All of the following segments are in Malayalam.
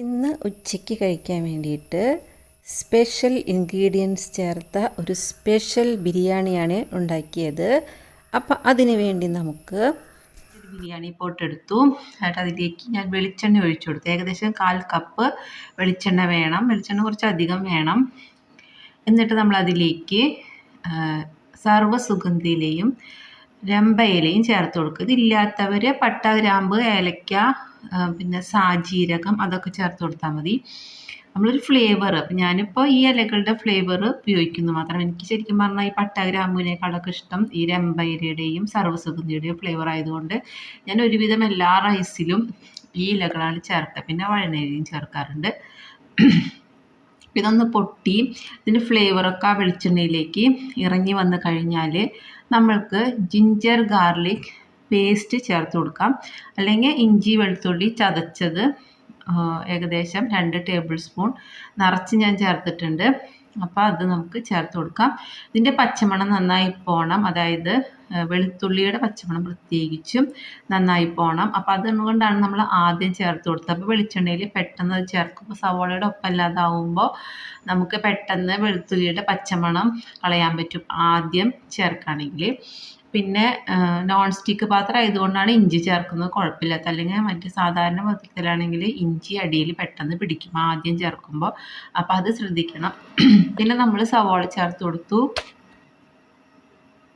ഇന്ന് ഉച്ചയ്ക്ക് കഴിക്കാൻ വേണ്ടിയിട്ട് സ്പെഷ്യൽ ഇൻഗ്രീഡിയൻസ് ചേർത്ത ഒരു സ്പെഷ്യൽ ബിരിയാണിയാണ് ഉണ്ടാക്കിയത്. അപ്പം അതിന് വേണ്ടി നമുക്ക് ബിരിയാണി പോട്ട് എടുത്തു എന്നിട്ട് അതിലേക്ക് ഞാൻ വെളിച്ചെണ്ണ ഒഴിച്ചു കൊടുത്തു. ഏകദേശം കാൽ കപ്പ് വെളിച്ചെണ്ണ വേണം. വെളിച്ചെണ്ണ കുറച്ച് അധികം വേണം. എന്നിട്ട് നമ്മൾ അതിലേക്ക് സർവസുഗന്ധിയിലയും രമ്പയിലയും ചേർത്ത് കൊടുക്കുക. ഇതില്ലാത്തവർ പട്ട ഗ്രാമ്പ് ഏലക്ക പിന്നെ സാജീരകം അതൊക്കെ ചേർത്ത് കൊടുത്താൽ മതി. നമ്മളൊരു ഫ്ലേവർ ഞാനിപ്പോൾ ഈ ഇലകളുടെ ഫ്ലേവർ ഉപയോഗിക്കുന്നു മാത്രം. എനിക്ക് ശരിക്കും പറഞ്ഞാൽ ഈ പട്ട ഗ്രാമ്പുവിനേക്കാളൊക്കെ ഇഷ്ടം ഈ രമ്പയിലയുടെയും സർവസുഗന്ധിയുടെയും ഫ്ലേവർ ആയതുകൊണ്ട് ഞാൻ ഒരുവിധം എല്ലാ റൈസിലും ഈ ഇലകളാണ് ചേർക്കുക പിന്നെ വഴനയിലയും ചേർക്കാറുണ്ട്. ഇതൊന്ന് പൊട്ടി ഇതിന്റെ ഫ്ലേവറൊക്കെ ആ വെളിച്ചെണ്ണയിലേക്ക് ഇറങ്ങി വന്നു കഴിഞ്ഞാൽ നമ്മൾക്ക് ജിഞ്ചർ ഗാർലിക് പേസ്റ്റ് ചേർത്ത് കൊടുക്കാം. അല്ലെങ്കിൽ ഇഞ്ചി വെളുത്തുള്ളി ചതച്ചത് ഏകദേശം രണ്ട് ടേബിൾ സ്പൂൺ നിറച്ച് ഞാൻ ചേർത്തിട്ടുണ്ട്. അപ്പോൾ അത് നമുക്ക് ചേർത്ത് കൊടുക്കാം. ഇതിന്റെ പച്ചമണം നന്നായി പോകണം അതായത് വെളുത്തുള്ളിയുടെ പച്ചമണം പ്രത്യേകിച്ചും നന്നായി പോകണം അപ്പോൾ അതുകൊണ്ടാണ് നമ്മൾ ആദ്യം ചേർത്ത് കൊടുത്തത്. അപ്പോൾ വെളിച്ചെണ്ണയിൽ പെട്ടെന്ന് അത് ചേർക്കുമ്പോൾ സവോളയുടെ ഒപ്പം അല്ലാതാവുമ്പോൾ നമുക്ക് പെട്ടെന്ന് വെളുത്തുള്ളിയുടെ പച്ചമണം കളയാൻ പറ്റും ആദ്യം ചേർക്കുകയാണെങ്കിൽ. പിന്നെ നോൺ സ്റ്റിക്ക് പാത്രം ആയതുകൊണ്ടാണ് ഇഞ്ചി ചേർക്കുന്നത്. കുഴപ്പമില്ലാത്ത അല്ലെങ്കിൽ മറ്റേ സാധാരണ പാത്രത്തിലാണെങ്കിൽ ഇഞ്ചി അടിയിൽ പെട്ടെന്ന് പിടിക്കും ആദ്യം ചേർക്കുമ്പോൾ. അപ്പോൾ അത് ശ്രദ്ധിക്കണം. പിന്നെ നമ്മൾ സവോള ചേർത്ത് കൊടുത്തു.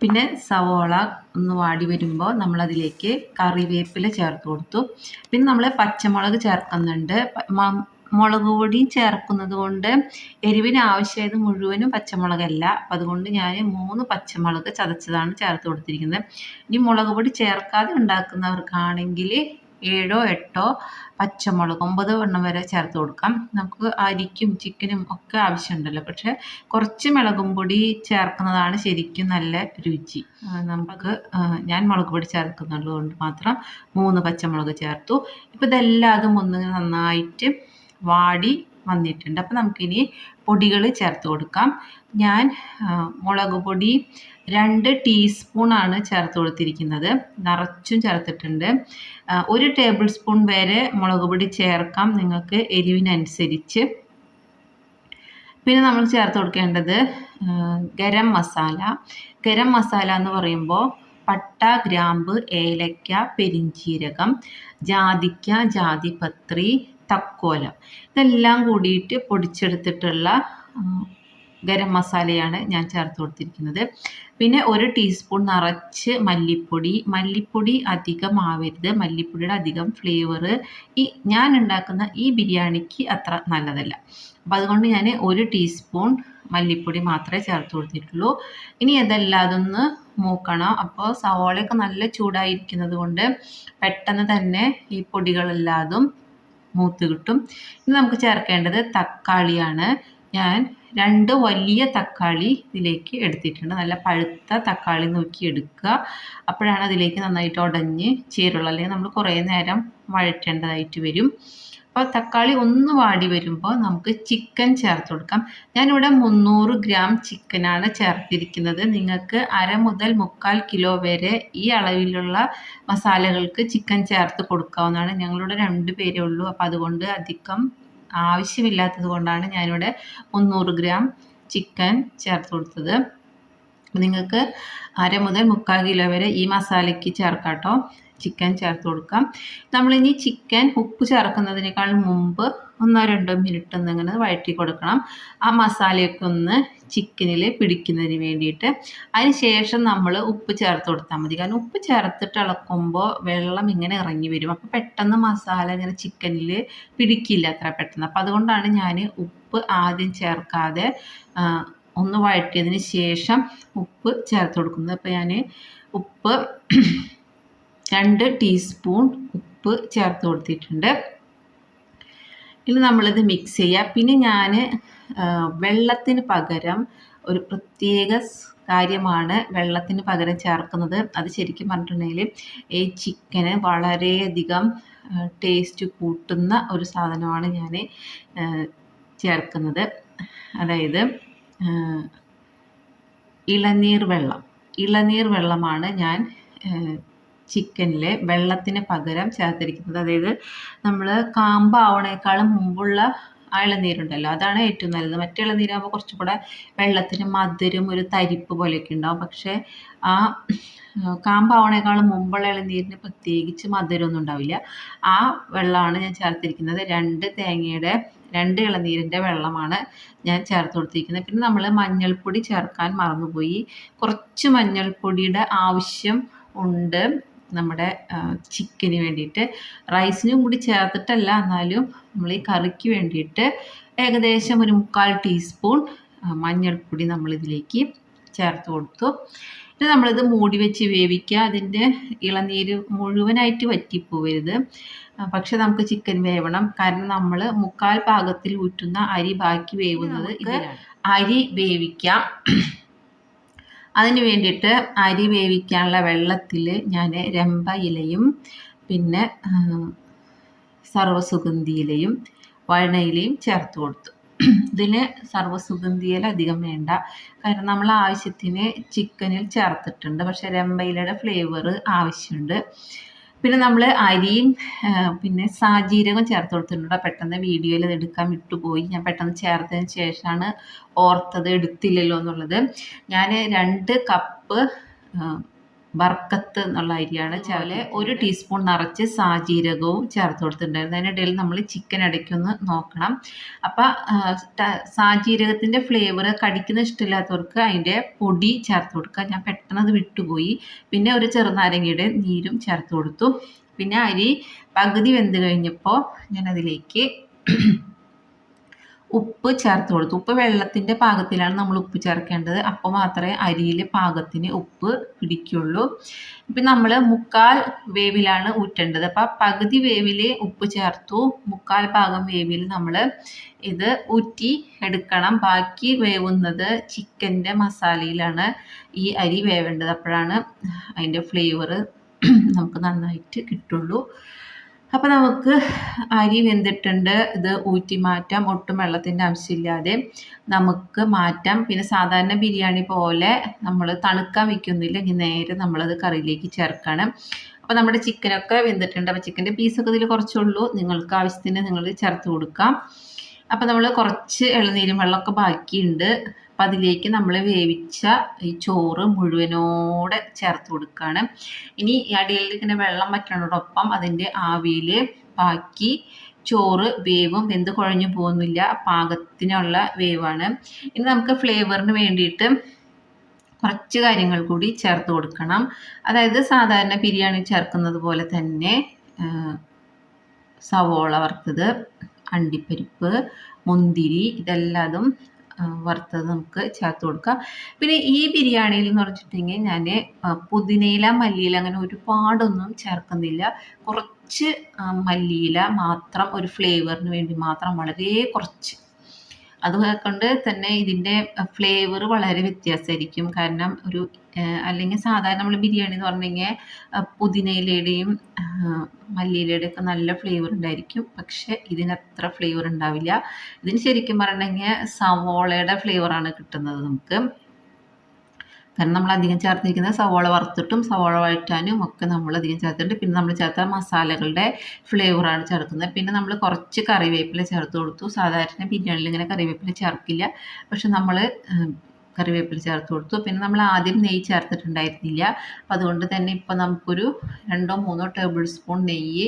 പിന്നെ സവോള ഒന്ന് വാടി വരുമ്പോൾ നമ്മളതിലേക്ക് കറിവേപ്പില ചേർത്ത് കൊടുത്തു. പിന്നെ നമ്മൾ പച്ചമുളക് ചേർക്കുന്നുണ്ട്. മുളക് പൊടിയും ചേർക്കുന്നത് കൊണ്ട് എരിവിന് ആവശ്യമായത് മുഴുവനും പച്ചമുളകല്ല. അപ്പം അതുകൊണ്ട് ഞാൻ മൂന്ന് പച്ചമുളക് ചതച്ചതാണ് ചേർത്ത് കൊടുത്തിരിക്കുന്നത്. ഇനി മുളക് പൊടി ചേർക്കാതെ ഉണ്ടാക്കുന്നവർക്കാണെങ്കിൽ ഏഴോ എട്ടോ പച്ചമുളക് ഒമ്പത് എണ്ണം വരെ ചേർത്ത് കൊടുക്കാം. നമുക്ക് അരിക്കും ചിക്കനും ഒക്കെ ആവശ്യമുണ്ടല്ലോ. പക്ഷേ കുറച്ച് മുളകും പൊടി ചേർക്കുന്നതാണ് ശരിക്കും നല്ല രുചി. നമുക്ക് ഞാൻ മുളക് പൊടി ചേർക്കുന്നുള്ളത് കൊണ്ട് മാത്രം മൂന്ന് പച്ചമുളക് ചേർത്തു. ഇപ്പോൾ ഇതെല്ലാതും ഒന്ന് നന്നായിട്ട് വാടി വന്നിട്ടുണ്ട്. അപ്പോൾ നമുക്കിനി പൊടികൾ ചേർത്ത് കൊടുക്കാം. ഞാൻ മുളക് പൊടി രണ്ട് ടീസ്പൂണാണ് ചേർത്ത് കൊടുത്തിരിക്കുന്നത്. നിറച്ചും ചേർത്തിട്ടുണ്ട്. ഒരു ടേബിൾ സ്പൂൺ വരെ മുളക് പൊടി ചേർക്കാം നിങ്ങൾക്ക് എരിവിനനുസരിച്ച്. പിന്നെ നമ്മൾ ചേർത്ത് കൊടുക്കേണ്ടത് ഗരം മസാല. ഗരം മസാല എന്ന് പറയുമ്പോൾ പട്ട ഗ്രാമ്പ് ഏലക്ക പെരിഞ്ചീരകം ജാതിക്ക ജാതിപത്രി തക്കോലം ഇതെല്ലാം കൂടിയിട്ട് പൊടിച്ചെടുത്തിട്ടുള്ള ഗരം മസാലയാണ് ഞാൻ ചേർത്ത് കൊടുത്തിരിക്കുന്നത്. പിന്നെ ഒരു ടീസ്പൂൺ നിറച്ച് മല്ലിപ്പൊടി. മല്ലിപ്പൊടി അധികം ആവരുത്. മല്ലിപ്പൊടിയുടെ അധികം ഫ്ലേവർ ഈ ഞാൻ ഉണ്ടാക്കുന്ന ഈ ബിരിയാണിക്ക് അത്ര നല്ലതല്ല. അപ്പോൾ അതുകൊണ്ട് ഞാൻ ഒരു ടീസ്പൂൺ മല്ലിപ്പൊടി മാത്രമേ ചേർത്ത് കൊടുത്തിട്ടുള്ളൂ. ഇനി അതെല്ലാം അതൊന്ന് മൂക്കണം. അപ്പോൾ സവോളയൊക്കെ നല്ല ചൂടായിരിക്കുന്നത് കൊണ്ട് പെട്ടെന്ന് തന്നെ ഈ പൊടികളെല്ലാതും മൂത്ത് കിട്ടും. ഇനി നമുക്ക് ചേർക്കേണ്ടത് തക്കാളിയാണ്. ഞാൻ രണ്ട് വലിയ തക്കാളി ഇതിലേക്ക് എടുത്തിട്ടുണ്ട്. നല്ല പഴുത്ത തക്കാളി നോക്കി എടുക്കുക. അപ്പോഴാണ് അതിലേക്ക് നന്നായിട്ട് ഉടഞ്ഞ് ചേരുള്ളൂ. അല്ലെങ്കിൽ നമ്മൾ കുറേ നേരം വഴറ്റേണ്ടതായിട്ട് വരും. അപ്പോൾ തക്കാളി ഒന്ന് വാടി വരുമ്പോൾ നമുക്ക് ചിക്കൻ ചേർത്ത് കൊടുക്കാം. ഞാനിവിടെ മുന്നൂറ് ഗ്രാം ചിക്കനാണ് ചേർത്തിരിക്കുന്നത്. നിങ്ങൾക്ക് അര മുതൽ മുക്കാൽ കിലോ വരെ ഈ അളവിലുള്ള മസാലകൾക്ക് ചിക്കൻ ചേർത്ത് കൊടുക്കാവുന്നതാണ്. ഞങ്ങളിവിടെ രണ്ട് പേരേ ഉള്ളൂ. അപ്പോൾ അതുകൊണ്ട് അധികം ആവശ്യമില്ലാത്തത് കൊണ്ടാണ് ഞാനിവിടെ മുന്നൂറ് ഗ്രാം ചിക്കൻ ചേർത്ത് കൊടുത്തത്. നിങ്ങൾക്ക് അര മുതൽ മുക്കാൽ കിലോ വരെ ഈ മസാലയ്ക്ക് ചേർക്കാം കേട്ടോ ചിക്കൻ ചേർത്ത് കൊടുക്കാം. നമ്മളിനി ചിക്കൻ ഉപ്പ് ചേർക്കുന്നതിനേക്കാൾ മുമ്പ് ഒന്നോ രണ്ടോ മിനിറ്റ് ഒന്ന് ഇങ്ങനെ വഴറ്റി കൊടുക്കണം. ആ മസാലയൊക്കെ ഒന്ന് ചിക്കനിൽ പിടിക്കുന്നതിന് വേണ്ടിയിട്ട്. അതിന് ശേഷം നമ്മൾ ഉപ്പ് ചേർത്ത് കൊടുത്താൽ മതി. കാരണം ഉപ്പ് ചേർത്തിട്ട് ഇളക്കുമ്പോൾ വെള്ളം ഇങ്ങനെ ഇറങ്ങി വരും. അപ്പോൾ പെട്ടെന്ന് മസാല ഇങ്ങനെ ചിക്കനിൽ പിടിക്കില്ല അത്ര പെട്ടെന്ന്. അപ്പോൾ അതുകൊണ്ടാണ് ഞാൻ ഉപ്പ് ആദ്യം ചേർക്കാതെ ഒന്ന് വഴറ്റിയതിന് ശേഷം ഉപ്പ് ചേർത്ത് കൊടുക്കുന്നത്. അപ്പോൾ ഞാൻ ഉപ്പ് രണ്ട് ടീസ്പൂൺ ഉപ്പ് ചേർത്ത് കൊടുത്തിട്ടുണ്ട്. ഇനി നമ്മളിത് മിക്സ് ചെയ്യുക പിന്നെ ഞാൻ വെള്ളത്തിന് പകരം ഒരു പ്രത്യേക കാര്യമാണ് വെള്ളത്തിന് പകരം ചേർക്കുന്നത്. അത് ശരിക്കും പറഞ്ഞിട്ടുണ്ടെങ്കിൽ ഈ ചിക്കന് വളരെയധികം ടേസ്റ്റ് കൂട്ടുന്ന ഒരു സാധനമാണ് ഞാൻ ചേർക്കുന്നത്. അതായത് ഇളനീർ വെള്ളം. ഇളനീർ വെള്ളമാണ് ഞാൻ ചിക്കനിലെ വെള്ളത്തിന് പകരം ചേർത്തിരിക്കുന്നത്. അതായത് നമ്മൾ കാമ്പാവണേക്കാളും മുമ്പുള്ള ആ ഇളനീരുണ്ടല്ലോ അതാണ് ഏറ്റവും നല്ലത്. മറ്റേ ഇളനീരാകുമ്പോൾ കുറച്ചും കൂടെ വെള്ളത്തിന് മധുരം ഒരു തരിപ്പ് പോലെയൊക്കെ ഉണ്ടാവും. പക്ഷേ ആ കാമ്പാവണേക്കാളും മുമ്പുള്ള ഇളനീരിന് പ്രത്യേകിച്ച് മധുരമൊന്നും ഉണ്ടാവില്ല. ആ വെള്ളമാണ് ഞാൻ ചേർത്തിരിക്കുന്നത്. രണ്ട് തേങ്ങയുടെ രണ്ട് ഇളനീരിന്റെ വെള്ളമാണ് ഞാൻ ചേർത്ത് കൊടുത്തിരിക്കുന്നത്. പിന്നെ നമ്മൾ മഞ്ഞൾപ്പൊടി ചേർക്കാൻ മറന്നുപോയി. കുറച്ച് മഞ്ഞൾപ്പൊടിയുടെ ആവശ്യം ഉണ്ട് നമ്മുടെ ചിക്കന് വേണ്ടിയിട്ട്. റൈസിനും കൂടി ചേർത്തിട്ടല്ല എന്നാലും നമ്മൾ ഈ കറിക്ക് വേണ്ടിയിട്ട് ഏകദേശം ഒരു മുക്കാൽ ടീസ്പൂൺ മഞ്ഞൾപ്പൊടി നമ്മളിതിലേക്ക് ചേർത്ത് കൊടുത്തു. ഇത് നമ്മളിത് മൂടി വെച്ച് വേവിക്കുക. അതിന്റെ ഇളനീര് മുഴുവനായിട്ട് വറ്റിപ്പോവരുത്. പക്ഷെ നമുക്ക് ചിക്കൻ വേവണം. കാരണം നമ്മൾ മുക്കാൽ പാകത്തിൽ ഊറ്റുന്ന അരി ബാക്കി വേവുന്നത് അരി വേവിക്കാം. അതിന് വേണ്ടിയിട്ട് അരി വേവിക്കാനുള്ള വെള്ളത്തിൽ ഞാൻ രമ്പ ഇലയും പിന്നെ സർവസുഗന്ധി ഇലയും വഴണയിലയും ചേർത്ത് കൊടുത്തു. ഇതിന് സർവസുഗന്ധിയിൽ അധികം വേണ്ട. കാരണം നമ്മൾ ആവശ്യത്തിന് ചിക്കനിൽ ചേർത്തിട്ടുണ്ട്. പക്ഷെ രമ്പയിലയുടെ ഫ്ലേവർ ആവശ്യമുണ്ട്. പിന്നെ നമ്മൾ അരിയും പിന്നെ സാജീരകം ചേർത്ത് കൊടുത്തിട്ടുണ്ട്. പെട്ടെന്ന് വീഡിയോയിൽ എടുക്കാൻ വിട്ടുപോയി. ഞാൻ പെട്ടെന്ന് ചേർത്തതിന് ശേഷമാണ് ഓർത്തത് എടുത്തില്ലല്ലോ എന്നുള്ളത്. ഞാൻ രണ്ട് കപ്പ് ബർക്കത്ത് എന്നുള്ള അരിയാണ്. ചേർത്ത് ഒരു ടീസ്പൂൺ നിറച്ച് സാജീരകവും ചേർത്ത് കൊടുത്തിട്ടുണ്ടായിരുന്നു. അതിനിടയിൽ നമ്മൾ ചിക്കൻ അടയ്ക്കൊന്ന് നോക്കണം. അപ്പം സാജീരകത്തിന്റെ ഫ്ലേവർ കടിക്കുന്ന ഇഷ്ടമില്ലാത്തവർക്ക് അതിന്റെ പൊടി ചേർത്ത് കൊടുക്കുക. ഞാൻ പെട്ടെന്ന് അത് വിട്ടുപോയി. പിന്നെ ഒരു ചെറുനാരങ്ങയുടെ നീരും ചേർത്ത് കൊടുത്തു. പിന്നെ അരി പകുതി വെന്ത് കഴിഞ്ഞപ്പോൾ ഞാൻ അതിലേക്ക് ഉപ്പ് ചേർത്ത് കൊടുത്തു. ഉപ്പ് വെള്ളത്തിന്റെ പാകത്തിലാണ് നമ്മൾ ഉപ്പ് ചേർക്കേണ്ടത്. അപ്പോൾ മാത്രമേ അരിയിൽ പാകത്തിന് ഉപ്പ് പിടിക്കുള്ളൂ. ഇപ്പം നമ്മൾ മുക്കാൽ വേവിലാണ് ഊറ്റേണ്ടത്. അപ്പം പകുതി വേവിൽ ഉപ്പ് ചേർത്തു. മുക്കാൽ ഭാഗം വേവിൽ നമ്മൾ ഇത് ഊറ്റി എടുക്കണം. ബാക്കി വേവുന്നത് ചിക്കന്റെ മസാലയിലാണ് ഈ അരി വേവേണ്ടത്. അപ്പോഴാണ് അതിന്റെ ഫ്ലേവർ നമുക്ക് നന്നായിട്ട് കിട്ടുള്ളൂ. അപ്പോൾ നമുക്ക് അരി വെന്തിട്ടുണ്ട്. ഇത് ഊറ്റി മാറ്റാം. ഒട്ടും വെള്ളത്തിന്റെ ആവശ്യമില്ലാതെ നമുക്ക് മാറ്റാം. പിന്നെ സാധാരണ ബിരിയാണി പോലെ നമ്മൾ തണുക്കാൻ വയ്ക്കുന്നില്ല ഇനി നേരെ നമ്മളത് കറിയിലേക്ക് ചേർക്കണം. അപ്പോൾ നമ്മുടെ ചിക്കനൊക്കെ വെന്തിട്ടുണ്ട്. അപ്പോൾ ചിക്കന്റെ പീസൊക്കെ ഇതിൽ കുറച്ചുള്ളൂ നിങ്ങൾക്ക് ആവശ്യത്തിന് നിങ്ങൾ ചേർത്ത് കൊടുക്കാം. അപ്പോൾ നമ്മൾ കുറച്ച് ഇളനീരും വെള്ളമൊക്കെ ബാക്കിയുണ്ട്. അപ്പം അതിലേക്ക് നമ്മൾ വേവിച്ച ഈ ചോറ് മുഴുവനോടെ ചേർത്ത് കൊടുക്കുകയാണ് ഇനി ഈ അടിയിൽ ഇങ്ങനെ വെള്ളം വയ്ക്കുന്നതോടൊപ്പം അതിന്റെ ആവിയിൽ ബാക്കി ചോറ് വേവും. വെന്ത് കുഴഞ്ഞു പോകുന്നില്ല. പാകത്തിനുള്ള വേവാണ്. ഇനി നമുക്ക് ഫ്ലേവറിന് വേണ്ടിയിട്ട് കുറച്ച് കാര്യങ്ങൾ കൂടി ചേർത്ത് കൊടുക്കണം. അതായത് സാധാരണ ബിരിയാണി ചേർക്കുന്നത് പോലെ തന്നെ സവോള വറുത്തത് അണ്ടിപ്പരിപ്പ് മുന്തിരി ഇതെല്ലാതും വറുത്തത് നമുക്ക് ചേർത്ത് കൊടുക്കാം. പിന്നെ ഈ ബിരിയാണിയിൽ എന്ന് പറഞ്ഞിട്ടുണ്ടെങ്കിൽ ഞാൻ പുതിനയില മല്ലിയില അങ്ങനെ ഒരുപാടൊന്നും ചേർക്കുന്നില്ല. കുറച്ച് മല്ലിയില മാത്രം ഒരു ഫ്ലേവറിന് വേണ്ടി മാത്രം വളരെ കുറച്ച് അതുകൊണ്ട് തന്നെ ഇതിന്റെ ഫ്ലേവർ വളരെ വ്യത്യാസമായിരിക്കും. കാരണം ഒരു അല്ലെങ്കിൽ സാധാരണ നമ്മൾ ബിരിയാണി എന്ന് പറഞ്ഞു കഴിഞ്ഞാൽ പുതിനയിലയുടെയും മല്ലിയിലയുടെ ഒക്കെ നല്ല ഫ്ലേവർ ഉണ്ടായിരിക്കും. പക്ഷേ ഇതിനത്ര ഫ്ലേവർ ഉണ്ടാവില്ല. ഇതിന് ശരിക്കും പറഞ്ഞെങ്കിൽ സവോളയുടെ ഫ്ലേവറാണ് കിട്ടുന്നത് നമുക്ക്. കാരണം നമ്മൾ അധികം ചേർത്തിരിക്കുന്നത് സവോള വറുത്തിട്ടും സവോള വഴറ്റാനും ഒക്കെ നമ്മൾ അധികം ചേർത്തിട്ടുണ്ട്. പിന്നെ നമ്മൾ ചേർത്ത മസാലകളുടെ ഫ്ലേവറാണ് ചേർക്കുന്നത്. പിന്നെ നമ്മൾ കുറച്ച് കറിവേപ്പില ചേർത്ത് കൊടുത്തു. സാധാരണ ബിരിയാണിയിൽ ഇങ്ങനെ കറിവേപ്പില ചേർക്കില്ല. പക്ഷെ നമ്മൾ കറിവേപ്പില ചേർത്ത് കൊടുത്തു. പിന്നെ നമ്മൾ ആദ്യം നെയ്യ് ചേർത്തിട്ടുണ്ടായിരുന്നില്ല. അപ്പോൾ അതുകൊണ്ട് തന്നെ ഇപ്പോൾ നമുക്കൊരു രണ്ടോ മൂന്നോ ടേബിൾ സ്പൂൺ നെയ്യ്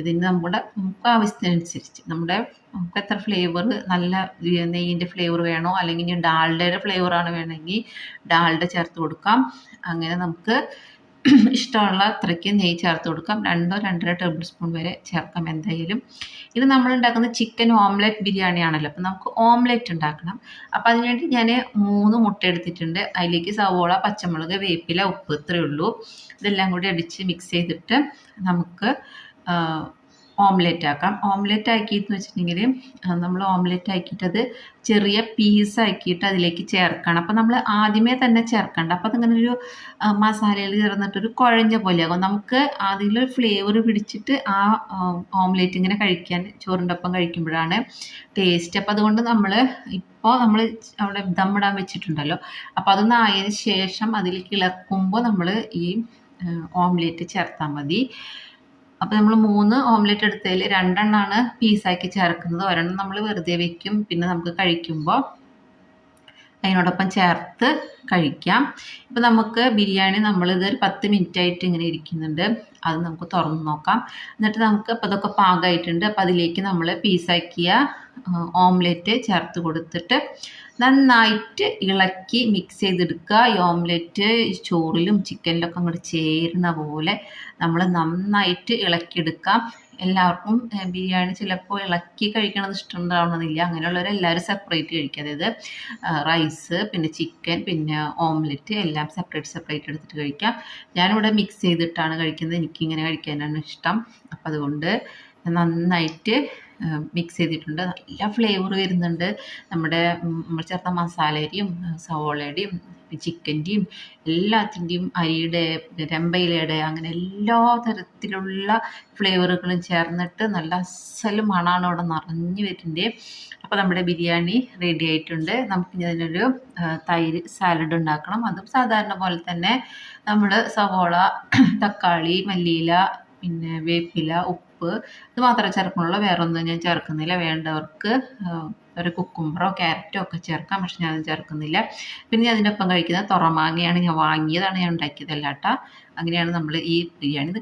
ഇതിന് നമ്മുടെ നമുക്ക് ആവശ്യത്തിനനുസരിച്ച് നമ്മുടെ നമുക്ക് എത്ര ഫ്ലേവർ നല്ല നെയ്യിന്റെ ഫ്ലേവർ വേണോ അല്ലെങ്കിൽ ഡാൾഡയുടെ ഫ്ലേവറാണ് വേണമെങ്കിൽ ഡാൽഡ ചേർത്ത് കൊടുക്കാം. അങ്ങനെ നമുക്ക് ഇഷ്ടമുള്ള അത്രയ്ക്ക് നെയ്യ് ചേർത്ത് കൊടുക്കാം. രണ്ടോ രണ്ടര ടേബിൾ സ്പൂൺ വരെ ചേർക്കാം എന്തായാലും. ഇത് നമ്മൾ ഉണ്ടാക്കുന്ന ചിക്കൻ ഓംലെറ്റ് ബിരിയാണി ആണല്ലോ. അപ്പം നമുക്ക് ഓംലെറ്റ് ഉണ്ടാക്കണം. അപ്പം അതിനുവേണ്ടി ഞാൻ മൂന്ന് മുട്ട എടുത്തിട്ടുണ്ട്. അതിലേക്ക് സവോള പച്ചമുളക് വേപ്പില ഉപ്പ് ഇത്രയേ ഉള്ളൂ. ഇതെല്ലാം കൂടി അടിച്ച് മിക്സ് ചെയ്തിട്ട് നമുക്ക് ഓംലെറ്റ് ആക്കാം. ഓംലെറ്റ് ആക്കിയെന്ന് വെച്ചിട്ടുണ്ടെങ്കിൽ നമ്മൾ ഓംലെറ്റ് ആക്കിയിട്ടത് ചെറിയ പീസ് ആക്കിയിട്ട് അതിലേക്ക് ചേർക്കണം. അപ്പോൾ നമ്മൾ ആദ്യമേ തന്നെ ചേർക്കണ്ട. അപ്പോൾ അതിങ്ങനെ ഒരു മസാലയിൽ ചേർന്നിട്ടൊരു കുഴഞ്ഞ പോലെയാകും. നമുക്ക് അതിലൊരു ഫ്ലേവർ പിടിച്ചിട്ട് ആ ഓംലെറ്റ് ഇങ്ങനെ കഴിക്കാൻ ചോറിന്റെ ഒപ്പം കഴിക്കുമ്പോഴാണ് ടേസ്റ്റ് അപ്പോൾ അതുകൊണ്ട് നമ്മൾ ഇപ്പോൾ നമ്മൾ അവിടെ ദമ്മിടാൻ വെച്ചിട്ടുണ്ടല്ലോ. അപ്പോൾ അതൊന്ന് ആയതിന് ശേഷം അതിലേക്ക് ഇളക്കുമ്പോൾ നമ്മൾ ഈ ഓംലെറ്റ് ചേർത്താൽ മതി. അപ്പോൾ നമ്മൾ മൂന്ന് ഓംലെറ്റ് എടുത്തതിൽ രണ്ടെണ്ണമാണ് പീസാക്കി ചേർക്കുന്നത്. ഒരെണ്ണം നമ്മൾ വെറുതെ വെക്കും പിന്നെ നമുക്ക് കഴിക്കുമ്പോൾ അതിനോടൊപ്പം ചേർത്ത് കഴിക്കാം. ഇപ്പോൾ നമുക്ക് ബിരിയാണി നമ്മളിത് ഒരു പത്ത് മിനിറ്റ് ആയിട്ട് ഇങ്ങനെ ഇരിക്കുന്നുണ്ട്. അത് നമുക്ക് തുറന്ന് നോക്കാം. എന്നിട്ട് നമുക്ക് അപ്പോൾ അതൊക്കെ പാകമായിട്ടുണ്ട്. അപ്പോൾ അതിലേക്ക് നമ്മൾ പീസാക്കിയ ഓംലെറ്റ് ചേർത്ത് കൊടുത്തിട്ട് നന്നായിട്ട് ഇളക്കി മിക്സ് ചെയ്തെടുക്കുക. ഈ ഓംലെറ്റ് ചോറിലും ചിക്കനിലൊക്കെ അങ്ങോട്ട് ചേരുന്ന പോലെ നമ്മൾ നന്നായിട്ട് ഇളക്കിയെടുക്കാം. എല്ലാവർക്കും ബിരിയാണി ചിലപ്പോൾ ഇളക്കി കഴിക്കണത് ഇഷ്ടമുണ്ടാവണമെന്നില്ല. അങ്ങനെയുള്ളവർ എല്ലാവരും സെപ്പറേറ്റ് കഴിക്കുക. അതായത് റൈസ് പിന്നെ ചിക്കൻ പിന്നെ ഓംലെറ്റ് എല്ലാം സെപ്പറേറ്റ് സെപ്പറേറ്റ് എടുത്തിട്ട് കഴിക്കാം. ഞാനിവിടെ മിക്സ് ചെയ്തിട്ടാണ് കഴിക്കുന്നത്. എനിക്കിങ്ങനെ കഴിക്കാനാണ് ഇഷ്ടം. അപ്പം അതുകൊണ്ട് നന്നായിട്ട് മിക്സ് ചെയ്തിട്ടുണ്ട്. നല്ല ഫ്ലേവർ വരുന്നുണ്ട്. നമ്മുടെ നമ്മൾ ചേർത്ത മസാലയുടെയും സവോളയുടെയും ചിക്കന്റെയും എല്ലാത്തിന്റെയും അരിയുടെ രമ്പയിലയുടെ അങ്ങനെ എല്ലാ തരത്തിലുള്ള ഫ്ലേവറുകളും ചേർന്നിട്ട് നല്ല അസൽ മണമാണ് അവിടെ നിറഞ്ഞു വരുന്നുണ്ട് അപ്പോൾ നമ്മുടെ ബിരിയാണി റെഡി ആയിട്ടുണ്ട്. നമുക്കിനി അതിനൊരു തൈര് സാലഡ് ഉണ്ടാക്കണം. അതും സാധാരണ പോലെ തന്നെ നമ്മൾ സവോള തക്കാളി മല്ലിയില പിന്നെ വേപ്പില ഉപ്പ് ഇത് മാത്രമേ ചേർക്കുന്നുള്ളൂ. വേറെ ഒന്നും ഞാൻ ചേർക്കുന്നില്ല. വേണ്ടവർക്ക് ഒരു കുക്കുംബറോ ക്യാരറ്റോ ഒക്കെ ചേർക്കാം. പക്ഷെ ഞാൻ ചേർക്കുന്നില്ല. പിന്നെ അതിനൊപ്പം കഴിക്കുന്ന തുറമാങ്ങയാണ് ഞാൻ വാങ്ങിയതാണ് ഞാൻ ഉണ്ടാക്കിയതല്ല കേട്ടോ അങ്ങനെയാണ് നമ്മൾ ഈ ബിരിയാണി